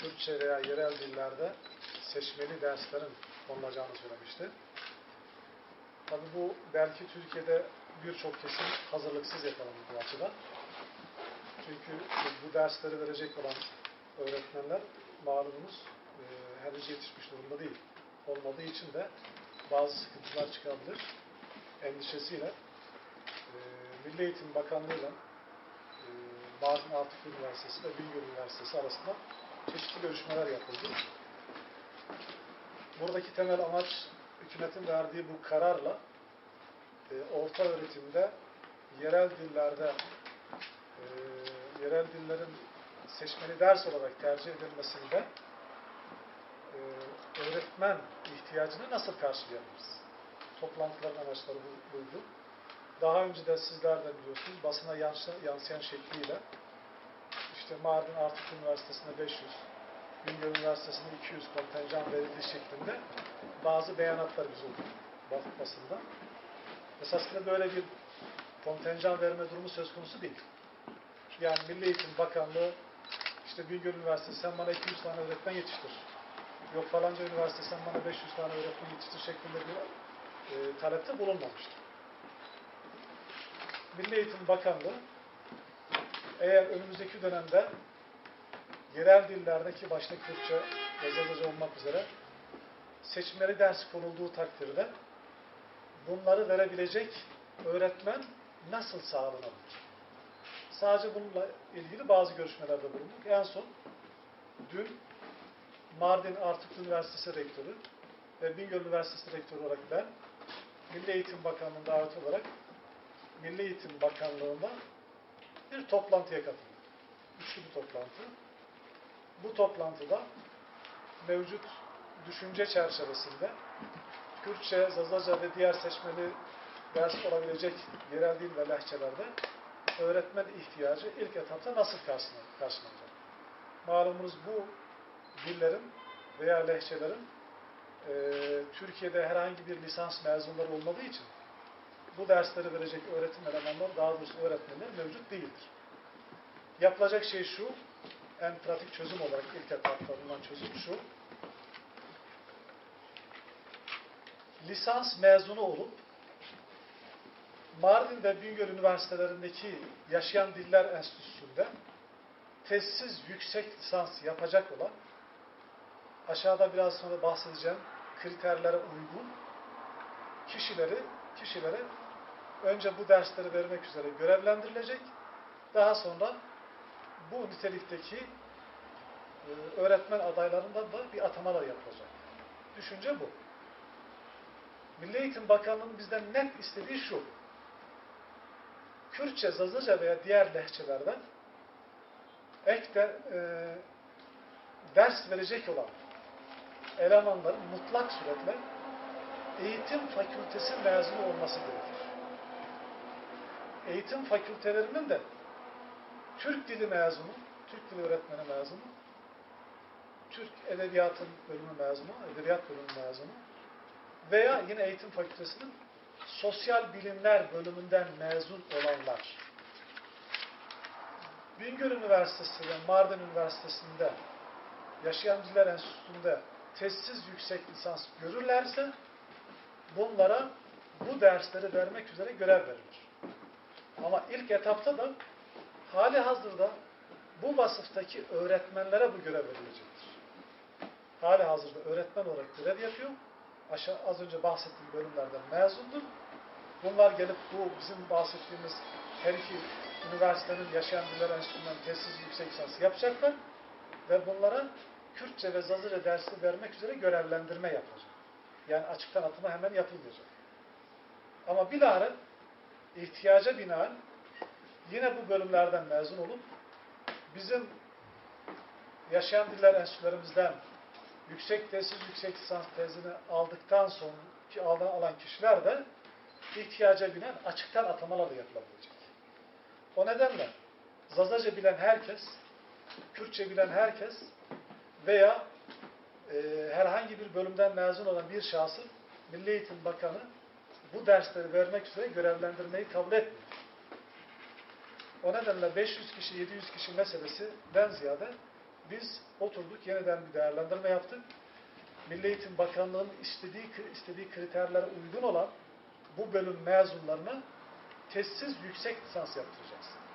Kürtçe veya yerel dillerde seçmeli derslerin konulacağını söylemişti. Tabi bu belki Türkiye'de birçok kesim hazırlıksız yakalandı bu açıdan. Çünkü bu dersleri verecek olan öğretmenler malumunuz e, henüz yetişmiş durumda değil. Olmadığı için de bazı sıkıntılar çıkabilir. Endişesiyle e, Milli Eğitim Bakanlığı'yla e, Mardin Atıf Üniversitesi ve Bingöl Üniversitesi arasında çeşitli görüşmeler yapıldı. Buradaki temel amaç hükümetin verdiği bu kararla e, orta öğretimde yerel dillerde e, yerel dillerin seçmeli ders olarak tercih edilmesinde e, öğretmen ihtiyacını nasıl karşılayabiliriz? Toplantıların amaçları bu- buydu. Daha önce de sizler de biliyorsunuz basına yansı- yansıyan şekliyle işte Mardin Artuk Üniversitesi'nde 500, Bingöl Üniversitesi'nde 200 kontenjan verildiği şeklinde bazı beyanatlar biz okuduk bas- basında. Esasında böyle bir kontenjan verme durumu söz konusu değil. Yani Milli Eğitim Bakanlığı işte Bingöl Üniversitesi sen bana 200 tane öğretmen yetiştir. Yok falanca üniversite sen bana 500 tane öğretmen yetiştir şeklinde bir e, talepte bulunmamıştır. Milli Eğitim Bakanlığı eğer önümüzdeki dönemde yerel dillerdeki başta Kürtçe, Yazılıca olmak üzere seçmeli ders konulduğu takdirde bunları verebilecek öğretmen nasıl sağlanabilir? Sadece bununla ilgili bazı görüşmelerde bulunduk. En son dün Mardin Artuklu Üniversitesi Rektörü ve Bingöl Üniversitesi Rektörü olarak ben Milli Eğitim Bakanlığı'nda davet olarak Milli Eğitim Bakanlığı'nda bir toplantıya katıldım. Üçlü bir toplantı. Bu toplantıda mevcut düşünce çerçevesinde Kürtçe, Zazaca ve diğer seçmeli ders olabilecek yerel dil ve lehçelerde öğretmen ihtiyacı ilk etapta nasıl karşılan- karşılanacak? Malumunuz bu dillerin veya lehçelerin e, Türkiye'de herhangi bir lisans mezunları olmadığı için bu dersleri verecek öğretim elemanları, daha doğrusu öğretmenler mevcut değildir. Yapılacak şey şu, en pratik çözüm olarak ilk etapta bulunan çözüm şu, lisans mezunu olup Mardin ve Bingöl Üniversitelerindeki Yaşayan Diller Enstitüsü'nde tezsiz yüksek lisans yapacak olan aşağıda biraz sonra bahsedeceğim kriterlere uygun kişileri kişilere önce bu dersleri vermek üzere görevlendirilecek. Daha sonra bu nitelikteki e, öğretmen adaylarından da bir atamalar yapılacak. Düşünce bu. Milli Eğitim Bakanlığı'nın bizden net istediği şu. Kürtçe, Zazaca veya diğer lehçelerden ek de, e, ders verecek olan elemanların mutlak suretle eğitim fakültesi mezunu olması gerekir. Eğitim fakültelerinin de Türk dili mezunu, Türk dili öğretmeni mezunu, Türk edebiyatın bölümü mezunu, edebiyat bölümü mezunu veya yine eğitim fakültesinin sosyal bilimler bölümünden mezun olanlar. Bingöl Üniversitesi ve Mardin Üniversitesi'nde Yaşayan Diller Enstitüsü'nde tezsiz yüksek lisans görürlerse bunlara bu dersleri vermek üzere görev verilir. Ama ilk etapta da hali hazırda bu vasıftaki öğretmenlere bu görev verilecektir. Hali hazırda öğretmen olarak görev yapıyor. Aşağı, az önce bahsettiğim bölümlerden mezundur. Bunlar gelip bu bizim bahsettiğimiz her iki üniversitenin yaşayan diller enstitüsünden tezsiz yüksek lisans yapacaklar ve bunlara Kürtçe ve Zazaca dersi vermek üzere görevlendirme yapılacak. Yani açıktan atama hemen yapılmayacak. Ama bilahare ihtiyaca binaen yine bu bölümlerden mezun olup bizim yaşayan diller enstitülerimizden yüksek tesis, yüksek lisans tezini aldıktan sonra ki alan, alan kişiler de ihtiyaca binen açıktan atamalarla yapılabilecek. O nedenle Zazaca bilen herkes, Kürtçe bilen herkes veya e, herhangi bir bölümden mezun olan bir şahsı Milli Eğitim Bakanı bu dersleri vermek üzere görevlendirmeyi kabul etmiyor. O nedenle 500 kişi, 700 kişi meselesinden ziyade biz oturduk yeniden bir değerlendirme yaptık. Milli Eğitim Bakanlığı'nın istediği, istediği kriterlere uygun olan bu bölüm mezunlarına testsiz yüksek lisans yaptıracağız.